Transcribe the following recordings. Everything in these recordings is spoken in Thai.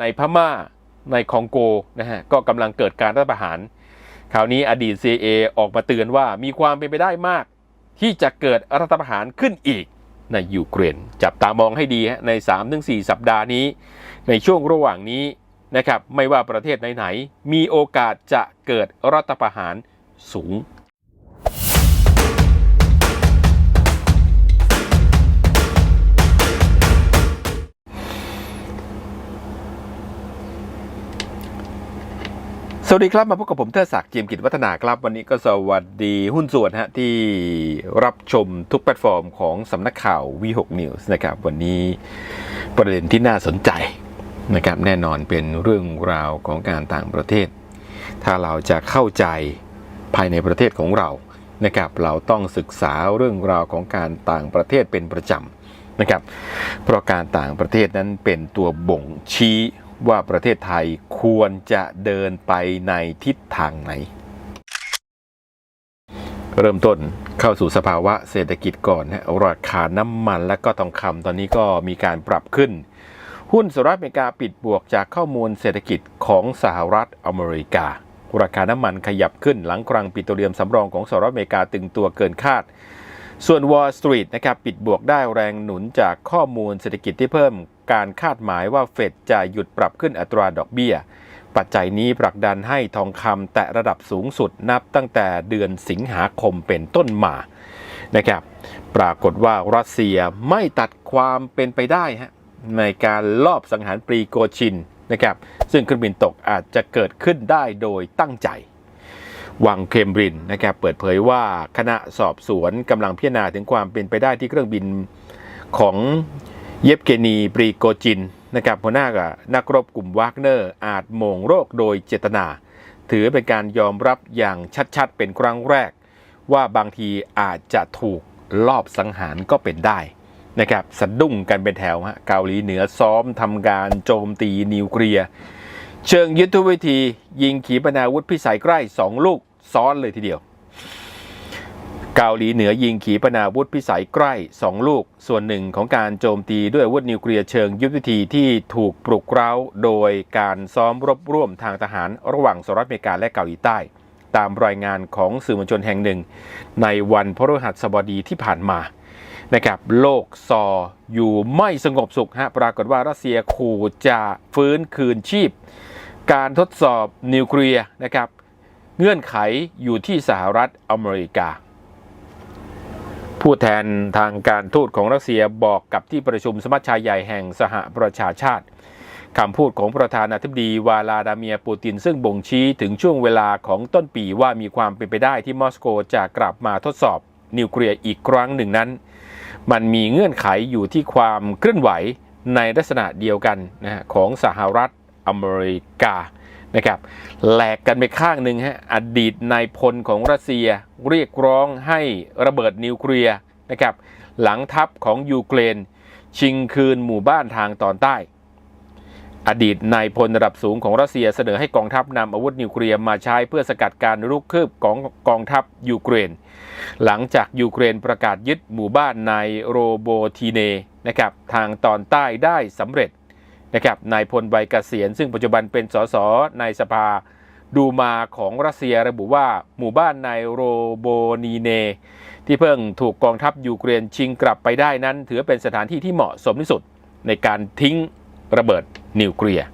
ในพม่าในคองโกนะฮะก็กำลังเกิดการรัฐประหารคราวนี้อดีต CIA ออกมาเตือนว่ามีความเป็นไปได้มาก ที่จะเกิดรัฐประหารขึ้นอีกในยูเครนจับตามองให้ดีฮะใน 3-4 สัปดาห์นี้ ในช่วงระหว่างนี้นะครับไม่ว่าประเทศไหนๆมีโอกาสจะเกิดรัฐประหารสูง วัสดีครับมาพบกับผมเทอศักดิ์เจียมกิจวัฒนาครับ วันนี้ก็สวัสดีหุ้นส่วนฮะที่รับชมทุกแพลตฟอร์มของสำนักข่าว V6 News นะครับวันนี้ประเด็นที่น่าสนใจนะครับแน่นอนเป็นเรื่องราวของการต่างประเทศ ถ้าเราจะเข้าใจภายในประเทศของเรานะครับเราต้องศึกษาเรื่องราวของการต่างประเทศเป็นประจำนะครับเพราะการต่างประเทศนั้นเป็นตัวบ่งชี้ ว่าประเทศไทยควรจะเดินไปในทิศทางไหน เริ่มต้นเข้าสู่สภาวะเศรษฐกิจก่อนนะราคาน้ำมันและก็ทองคำตอนนี้ก็มีการปรับขึ้น หุ้นสหรัฐอเมริกาปิดบวกจากข้อมูลเศรษฐกิจของสหรัฐอเมริกา ราคาน้ำมันขยับขึ้นหลังกลางปิโตรเลียมสำรองของสหรัฐอเมริกาตึงตัวเกินคาดส่วน Wall Street นะครับปิดบวกได้แรงหนุนจากข้อมูลเศรษฐกิจที่เพิ่ม การคาดหมายว่าเฟดจะหยุดปรับขึ้นอัตราดอกเบี้ย ปัจจัยนี้ผลักดันให้ทองคำแตะระดับสูงสุดนับตั้งแต่เดือนสิงหาคมเป็นต้นมานะครับปรากฏว่ารัสเซียไม่ตัดความเป็นไปได้ฮะในการลอบสังหารปรีโกชินนะครับซึ่งเครื่องบินตกอาจจะเกิดขึ้นได้โดยตั้งใจ วังเคมบรินนะครับเปิดเผยว่าคณะสอบสวนกำลังพิจารณาถึงความเป็นไปได้ที่เครื่องบินของ เยฟเกนีปรีโกจินนะครับหัวหน้ากับนักรบกลุ่มวากเนอร์อาจโมงโรคโดยเจตนา ถือเป็นการยอมรับอย่างชัดๆ เป็นครั้งแรก ว่าบางทีอาจจะถูกลอบสังหารก็เป็นได้นะครับสะดุ้งกันเป็นแถวฮะเกาหลีเหนือซ้อมทำการโจมตีนิวเคลียร์เชิงยุทธวิธียิงขีปนาวุธพิสัยใกล้ 2 ลูกซ้อนเลยทีเดียว เกาหลีเหนือยิงขีปนาวุธพิสัยใกล้ 2 ลูก ส่วนหนึ่งของการโจมตีด้วยอาวุธนิวเคลียร์เชิงยุทธวิธีที่ถูกปลุกเร้า โดยการซ้อมรบร่วมทางทหารระหว่างสหรัฐอเมริกาและเกาหลีใต้ ตามรายงานของสื่อมวลชนแห่งหนึ่ง ในวันพฤหัสบดีที่ผ่านมานะครับโลกซออยู่ไม่สงบสุขฮะปรากฏว่ารัสเซียขู่จะฟื้นคืนชีพ การทดสอบนิวเคลียร์นะครับเงื่อนไขอยู่ที่สหรัฐอเมริกา ผู้แทนทางการทูตของรัสเซียบอกกับที่ประชุมสมัชชาใหญ่แห่งสหประชาชาติคำพูดของประธานาธิบดีวาลาดาเมียปูตินซึ่งบ่งชี้ถึงช่วงเวลาของต้นปีว่ามีความเป็นไปได้ที่มอสโกจะกลับมาทดสอบนิวเคลียร์อีกครั้งหนึ่งนั้น มันมีเงื่อนไขอยู่ที่ความเคลื่อนไหวในลักษณะเดียวกันนะฮะของสหรัฐอเมริกานะครับแหลกกันไปข้างหนึ่งฮะอดีตนายพลของรัสเซีย เรียกร้องให้ระเบิดนิวเคลียร์นะครับหลังทัพของยูเครนชิงคืนหมู่บ้านทางตอนใต้ อดีตนายพลระดับสูงของรัสเซียเสนอให้กองทัพนำอาวุธนิวเคลียร์มาใช้เพื่อสกัดการรุกคืบของกองทัพยูเครน หลังจากยูเครนประกาศยึดหมู่บ้านในโรโบทีเนนะครับทางตอนใต้ได้สำเร็จนะครับนายพลวัยเกษียณซึ่งปัจจุบันเป็นสสในสภา ดูมาของรัสเซียระบุว่าหมู่บ้านในโรโบนีเน ที่เพิ่งถูกกองทัพยูเครนชิงกลับไปได้นั้น ถือเป็นสถานที่ที่เหมาะสมที่สุดในการทิ้งระเบิดนิวเคลียร์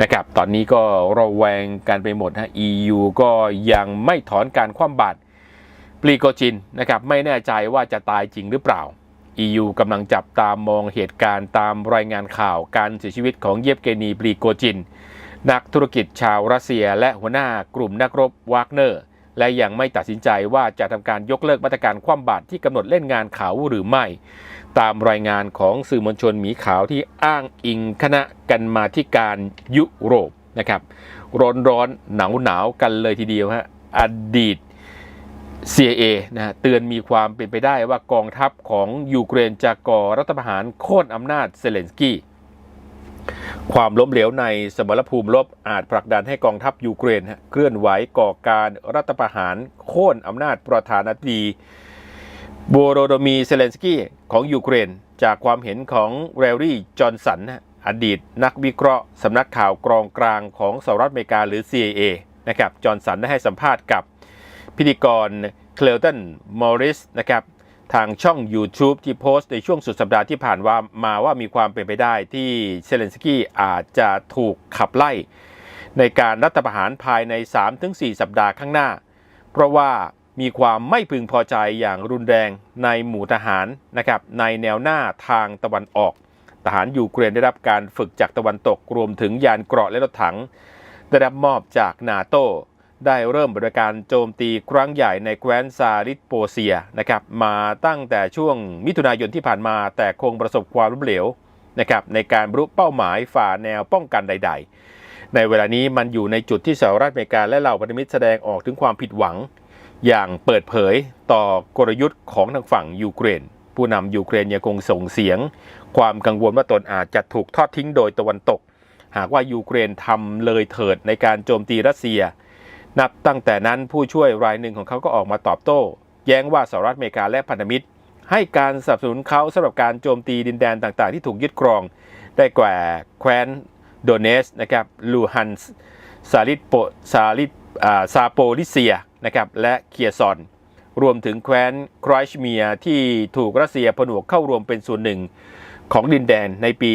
นะครับ ตอนนี้ก็ระแวงกันไปหมดฮะ EU ก็ยังไม่ถอนการคว่ำบาตรปรีโกจินนะครับไม่แน่ใจว่าจะตายจริงหรือเปล่า EU กำลังจับตามมองเหตุการณ์ตามรายงานข่าวการเสียชีวิตของเยฟเกนีปรีโกจิน นักธุรกิจชาวรัสเซียและหัวหน้ากลุ่มนักรบวากเนอร์ และยังไม่ตัดสินใจว่าจะทำการยกเลิกมาตรการคว่ำบาตรที่กำหนดเล่นงานเขาหรือไม่ ตามรายงานของสื่อมวลชนหมีขาวที่อ้างอิงคณะกันมาธิการยุโรปนะครับร้อนร้อนหนาวหนาวกันเลยทีเดียวฮะอดีต CIA นะเตือนมีความเป็นไปได้ว่ากองทัพของยูเครนจะก่อรัฐประหารโค่นอำนาจเซเลนสกี้ ความล้มเหลวในสมรภูมิรบอาจผลักดันให้กองทัพยูเครนเคลื่อนไหวก่อการรัฐประหารโค่นอำนาจประธานาธิบดีโบโรโดมีเซเลนสกี้ของยูเครน จากความเห็นของเรลลี่จอห์นสันอดีตนักวิเคราะห์สำนักข่าวกรองกลางของสหรัฐอเมริกาหรือ CIA นะครับจอห์นสันได้ให้สัมภาษณ์กับพิธีกรเคลตันมอริสนะครับ ทางช่อง YouTube ที่โพสต์ในช่วงสุดสัปดาห์ที่ผ่านว่ามาว่ามีความเป็นไปได้ที่เซเลนสกี้อาจจะถูกขับไล่ ในการรัฐประหารภายใน 3-4 สัปดาห์ข้างหน้า เพราะว่ามีความไม่พึงพอใจอย่างรุนแรงในหมู่ทหารนะครับในแนวหน้าทางตะวันออก ทหารยูเครนได้รับการฝึกจากตะวันตกรวมถึงยานเกราะและรถถัง ได้รับมอบจากนาโต ได้เริ่มบริการโจมตีครั้งใหญ่ในแคว้นซาริโปเซียนะครับมาตั้งแต่ช่วงมิถุนายนที่ผ่านมา แต่คงประสบความล้มเหลวนะครับในการบรรลุเป้าหมายฝ่าแนวป้องกันใด ๆ ในเวลานี้มันอยู่ในจุดที่สหรัฐอเมริกาและเหล่าพันธมิตรแสดงออกถึงความผิดหวัง อย่างเปิดเผยต่อกลยุทธ์ของทางฝั่งยูเครน ผู้นำยูเครนยังคงส่งเสียง ความกังวลว่าตนอาจจะถูกทอดทิ้งโดยตะวันตก หากว่ายูเครนทำเลยเถิดในการโจมตีรัสเซีย นับตั้งแต่นั้นผู้ช่วยรายหนึ่งของเขาก็ออกมาตอบโต้ แย้งว่าสหรัฐอเมริกาและพันธมิตร ให้การสนับสนุนเขาสำหรับการโจมตีดินแดนต่างๆ ที่ถูกยึดครอง ได้แก่แคว้นโดเนสนะครับลูฮันส์ซาลิดโปซาลิดอ่าซาโปลิเซียนะครับและเคียซอน รวมถึงแคว้นไครชเมียที่ถูกรัสเซียผนวกเข้ารวมเป็นส่วนหนึ่งของดินแดนในปี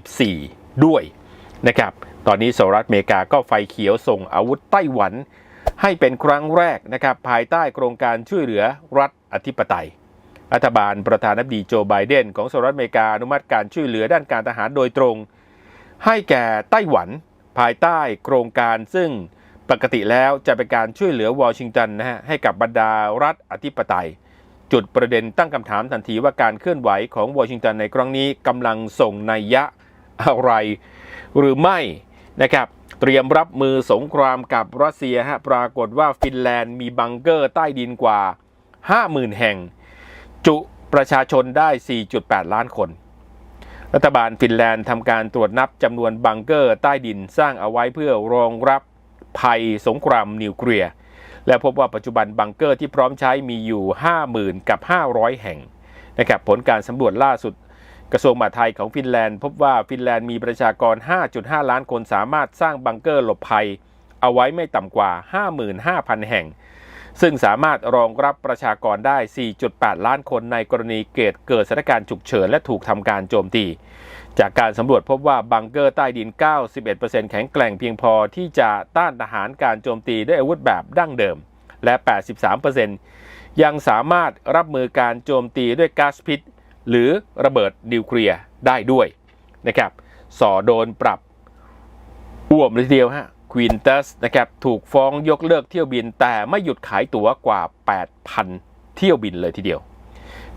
2014 ด้วย นะครับ ตอนนี้สหรัฐอเมริกาก็ไฟเขียวส่งอาวุธไต้หวัน ให้เป็นครั้งแรกนะครับภายใต้โครงการช่วยเหลือรัฐอธิปไตย รัฐบาลประธานาธิบดีโจไบเดน ของสหรัฐอเมริกาอนุมัติการช่วยเหลือด้านการทหารโดยตรง ให้แก่ไต้หวัน ภายใต้โครงการซึ่งปกติแล้วจะเป็นการช่วยเหลือวอชิงตันนะฮะให้กับบรรดารัฐอธิปไตย จุดประเด็นตั้งคำถามทันทีว่าการเคลื่อนไหวของวอชิงตันในครั้งนี้กำลังส่งนัยยะ อะไรหรือไม่นะครับเตรียมรับมือสงครามกับรัสเซียฮะปรากฏว่าฟินแลนด์มีบังเกอร์ใต้ดินกว่า 50,000 แห่ง จุประชาชนได้ 4.8 ล้านคน รัฐบาลฟินแลนด์ทำการตรวจนับจำนวนบังเกอร์ใต้ดินสร้างเอาไว้เพื่อรองรับภัยสงครามนิวเคลียร์และพบว่าปัจจุบันบังเกอร์ที่พร้อมใช้มีอยู่ 50,000 กับ 500 แห่งนะครับผลการสำรวจล่าสุด กระทรวงมหาดไทยของฟินแลนด์พบว่าฟินแลนด์มีประชากร 5.5 ล้านคนสามารถสร้างบังเกอร์หลบภัย เอาไว้ไม่ต่ำกว่า 55,000 แห่ง ซึ่งสามารถรองรับประชากรได้ 4.8 ล้านคนในกรณีเกิดเกิดสถานการณ์ฉุกเฉินและถูกทำการโจมตี จากการสำรวจพบว่าบังเกอร์ใต้ดิน 91%แข็งแกร่งเพียงพอที่จะต้านทหารการโจมตีด้วยอาวุธแบบดั้งเดิม และ 83%ยังสามารถรับมือการโจมตีด้วยก๊าซพิษ หรือระเบิดนิวเคลียร์ได้ด้วยนะครับสอโดนปรับอ้วมเลยทีเดียวฮะควินตัสนะครับถูกฟ้องยกเลิกเที่ยวบินแต่ไม่หยุดขายตั๋วกว่า 8,000 เที่ยวบินเลยทีเดียว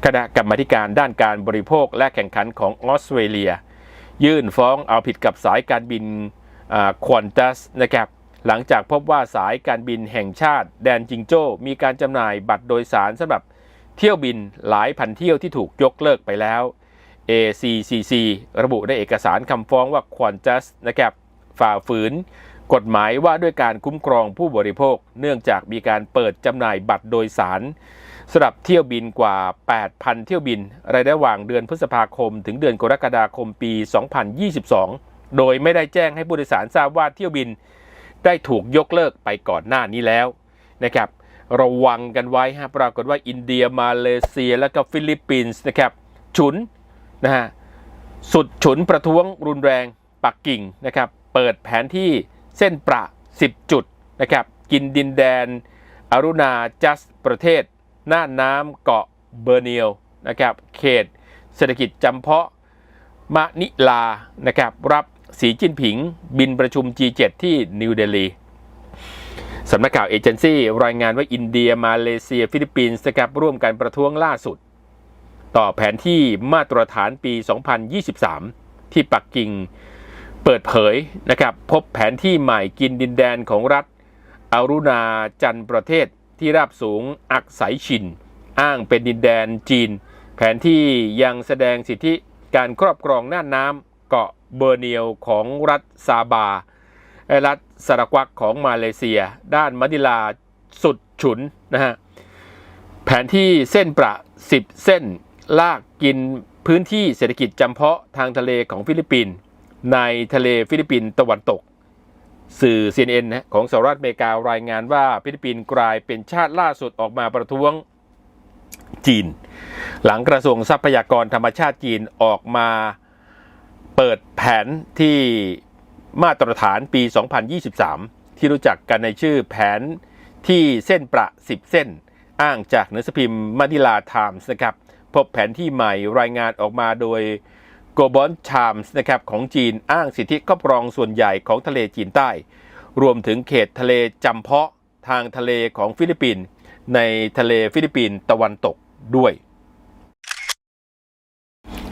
คณะกรรมการด้านการบริโภคและแข่งขันของออสเตรเลีย ยื่นฟ้องเอาผิดกับสายการบินควอนตัสนะครับหลังจากพบว่าสายการบินแห่งชาติแดนจิงโจ้ มีการจำหน่ายบัตรโดยสารสำหรับ เที่ยวบินหลายพันเที่ยวที่ถูกยกเลิกไปแล้ว ACCC ระบุในเอกสารคำฟ้องว่า Qantas นะครับฝ่าฝืน กฎหมายว่าด้วยการคุ้มครองผู้บริโภค เนื่องจากมีการเปิดจำหน่ายบัตรโดยสารสำหรับเที่ยวบินกว่า 8,000 เที่ยวบินระหว่างเดือนพฤษภาคม ถึงเดือนกรกฎาคมปี 2022 โดยไม่ได้แจ้งให้ผู้โดยสารทราบว่าเที่ยวบิน ได้ถูกยกเลิกไปก่อนหน้านี้แล้วนะครับ ระวังกันไว้ฮะปรากฏว่าอินเดียมาเลเซียและก็ฟิลิปปินส์นะครับฉุนนะฮะสุดฉุนประท้วงรุนแรงปักกิ่งนะครับเปิดแผนที่เส้นประ 10 จุดนะครับกินดินแดนอารุณาจัสประเทศ หน้าน้ำเกาะเบอร์เนียวนะครับเขตเศรษฐกิจจำเพาะมะนิลานะครับรับสีจิ้นผิงบินประชุม G7 ที่นิวเดลี สำนักข่าวเอเจนซี่รายงานว่าอินเดียมาเลเซีย ฟิลิปปินส์นะครับร่วมกันประท้วงล่าสุด ต่อแผนที่มาตรฐานปี 2023 ที่ปักกิ่งเปิดเผยนะครับพบแผนที่ใหม่กินดินแดนของรัฐอารุณาจันประเทศที่ราบสูงอักษายชิน อ้างเป็นดินแดนจีน แผนที่ยังแสดงสิทธิการครอบครองน่านน้ำเกาะเบอร์เนียวของรัฐซาบา รัฐสารกวักของมาเลเซีย ด้านมะนิลาสุดฉุนนะฮะแผนที่เส้นประ 10 เส้นลากกินพื้นที่เศรษฐกิจจำเพาะทางทะเลของฟิลิปปินส์ในทะเลฟิลิปปินส์ตะวันตก สื่อ CNN นะของสหรัฐอเมริการายงานว่าฟิลิปปินส์กลายเป็นชาติล่าสุดออกมาประท้วงจีน หลังกระทรวงทรัพยากรธรรมชาติจีนออกมาเปิดแผนที่ มาตรฐานปี 2023 ที่รู้จักกันในชื่อแผนที่เส้นประ 10 เส้น อ้างจากหนังสือพิมพ์มานิลาไทมส์นะครับ พบแผนที่ใหม่รายงานออกมาโดย g o b o n Times นะครับของจีนอ้างสิทธิครอบครองส่วนใหญ่ของทะเลจีนใต้ รวมถึงเขตทะเลจำเพาะทางทะเลของฟิลิปปินส์ในทะเลฟิลิปปินส์ตะวันตกด้วย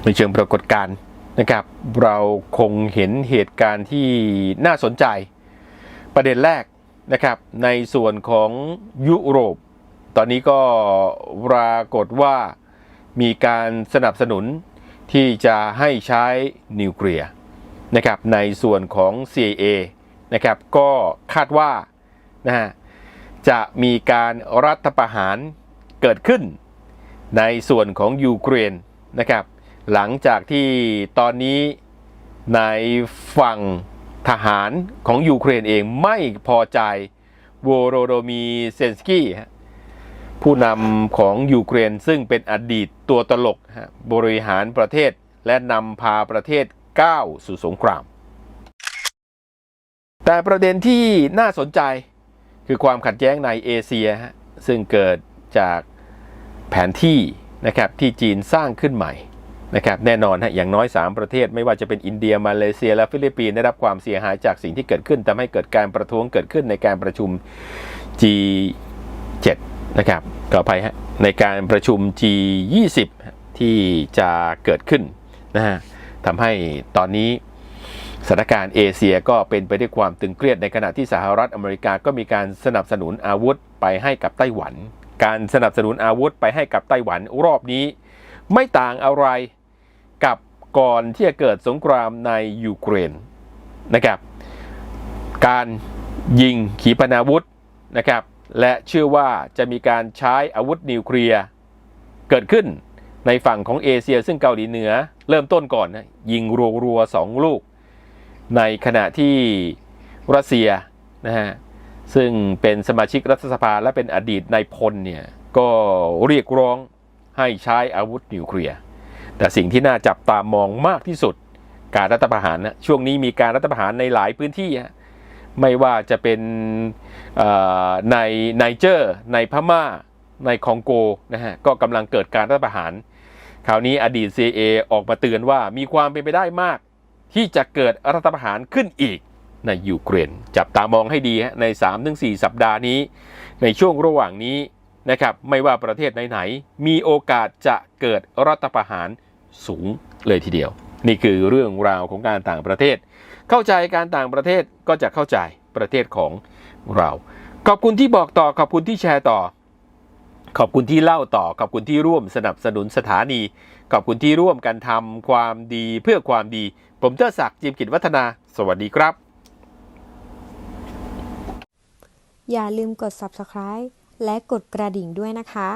ในเชิงปรากฏการณ์ นะครับ เราคงเห็นเหตุการณ์ที่น่าสนใจ ประเด็นแรกนะครับ ในส่วนของยุโรป ตอนนี้ก็ปรากฏว่ามีการสนับสนุนที่จะให้ใช้นิวเคลียร์นะครับในส่วนของ CIA นะครับก็คาดว่านะฮะจะมีการรัฐประหารเกิดขึ้น ในส่วนของยูเครนนะครับ หลังจากที่ตอนนี้ในฝั่งทหารของยูเครนเองไม่พอใจโวโรโดมีเซนสกี้ผู้นำของยูเครนซึ่งเป็นอดีตตัวตลกบริหารประเทศและนำพาประเทศก้าวสู่สงคราม แต่ประเด็นที่น่าสนใจคือความขัดแย้งในเอเชียซึ่งเกิดจากแผนที่นะครับที่จีนสร้างขึ้นใหม่ นะครับแน่นอนฮะอย่างน้อย 3 ประเทศไม่ว่าจะเป็นอินเดียมาเลเซีย และฟิลิปปินส์ได้รับความเสียหายจากสิ่งที่เกิดขึ้นทำให้เกิดการประท้วงเกิดขึ้นในการประชุม G7 นะครับขออภัยฮะในการประชุม G20 ที่จะเกิดขึ้นนะฮะทำให้ตอนนี้สถานการณ์เอเชียก็เป็นไปด้วยความตึงเครียดในขณะที่สหรัฐอเมริกาก็มีการสนับสนุนอาวุธไปให้กับไต้หวัน การสนับสนุนอาวุธไปให้กับไต้หวันรอบนี้ ไม่ต่างอะไร ก่อนที่จะเกิดสงครามในยูเครนนะครับ การยิงขีปนาวุธนะครับ และเชื่อว่าจะมีการใช้อาวุธนิวเคลียร์เกิดขึ้นในฝั่งของเอเชีย ซึ่งเกาหลีเหนือ เริ่มต้นก่อนนะยิงรัวๆสองลูก ในขณะที่รัสเซียนะฮะซึ่งเป็นสมาชิกรัฐสภาและเป็นอดีตนายพลเนี่ยก็เรียกร้องให้ใช้อาวุธนิวเคลียร์ แต่สิ่งที่น่าจับตามองมากที่สุด การรัฐประหารนะช่วงนี้มีการรัฐประหารในหลายพื้นที่ไม่ว่าจะเป็นในไนเจอร์ในพม่า ในคองโกนะฮะก็กำลังเกิดการรัฐประหาร คราวนี้อดีต CIA ออกมาเตือนว่ามีความเป็นไปได้มาก ที่จะเกิดรัฐประหารขึ้นอีกในยูเครนจับตามองให้ดีฮะใน 3-4 สัปดาห์นี้ ในช่วงระหว่างนี้นะครับไม่ว่าประเทศไหนๆมีโอกาสจะเกิดรัฐประหาร สูงเลยทีเดียว นี่คือเรื่องราวของการต่างประเทศ เข้าใจการต่างประเทศก็จะเข้าใจประเทศของเรา ขอบคุณที่บอกต่อขอบคุณที่แชร์ต่อ ขอบคุณที่เล่าต่อขอบคุณที่ร่วมสนับสนุนสถานี ขอบคุณที่ร่วมกันทำความดีเพื่อความดี ผมเจ้ศักดิ์จิมกิจวัฒนา สวัสดีครับ อย่าลืมกด subscribe และกดกระดิ่งด้วยนะคะ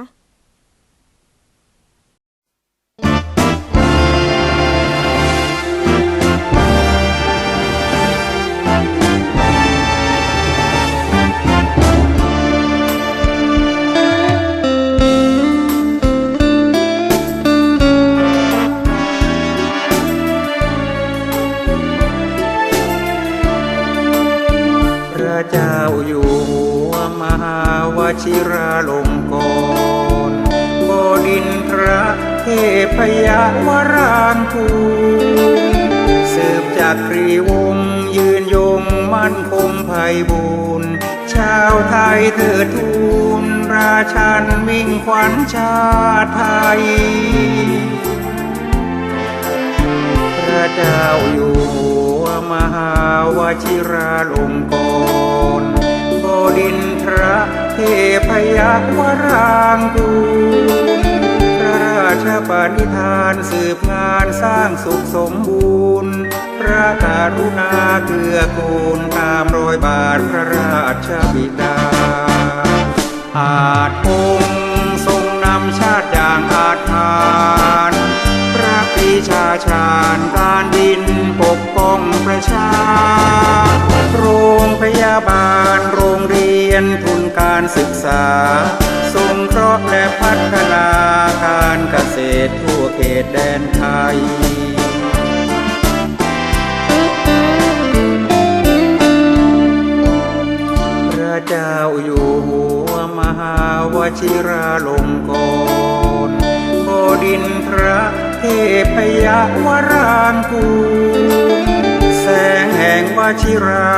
ากรีวงศยืนยงมั่นคงไพบูรณ์ชาวไทยเถิดทูลราชันมิ่งขวัญชาติไทย พระเจ้าอยู่หัวมหาวชิราลงกรณ์บดินทรเทพยักวรางกูพระราชปณิธานสืบงานสร้างสุขสมบูรณ์ พระกรุณาเกื้อกูลตามรอยบาทพระราชบิดา อาจองทรงนำชาติอย่างอาจทานพระปีชาชาญการดินปกป้องประชา โรงพยาบาลโรงเรียนทุนการศึกษา ทรงเคราะห์และพัฒนาการเกษตรทั่วเขตแดนไทย ชิราลงกรณ์บดินพระเทพยวรางกูลแสงแห่งวชิรา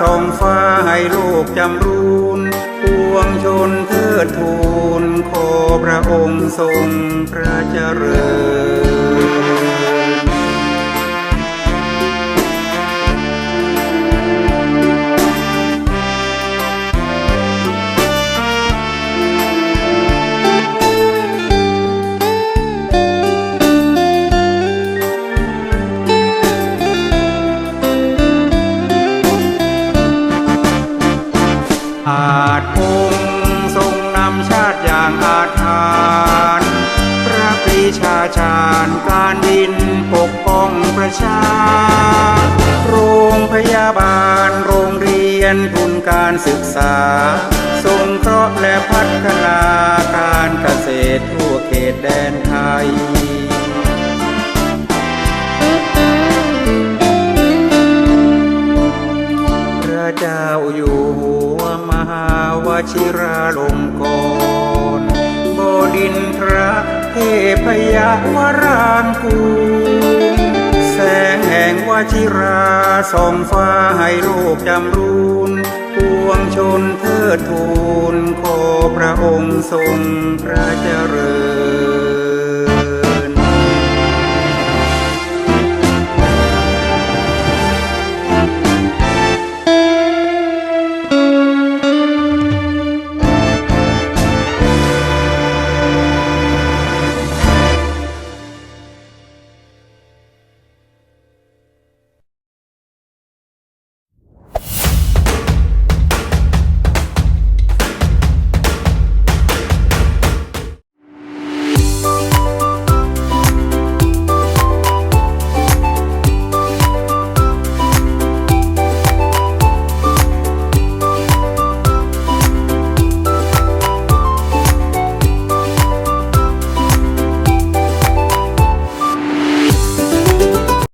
ส่องฟ้าให้โลกจำรูนปวงชนเทิดทูนขอพระองค์ทรงพระเจริญ อาจพงทรงนำชาติอย่างอาถาน พระปรีชาชาญการดินปกป้องประชา โรงพยาบาลโรงเรียนทุนการศึกษาสงเคราะห์และพัฒนาการเกษตรทั่วเขตแดนไทยพระเจ้าอยู่ ชิราลงกรณ์บดินทระเทพยวรางกูลแสงแห่งวชิราส่องฟ้าให้โลกจำรูนปวงชนเทิดทูนขอพระองค์ทรงพระเจริญ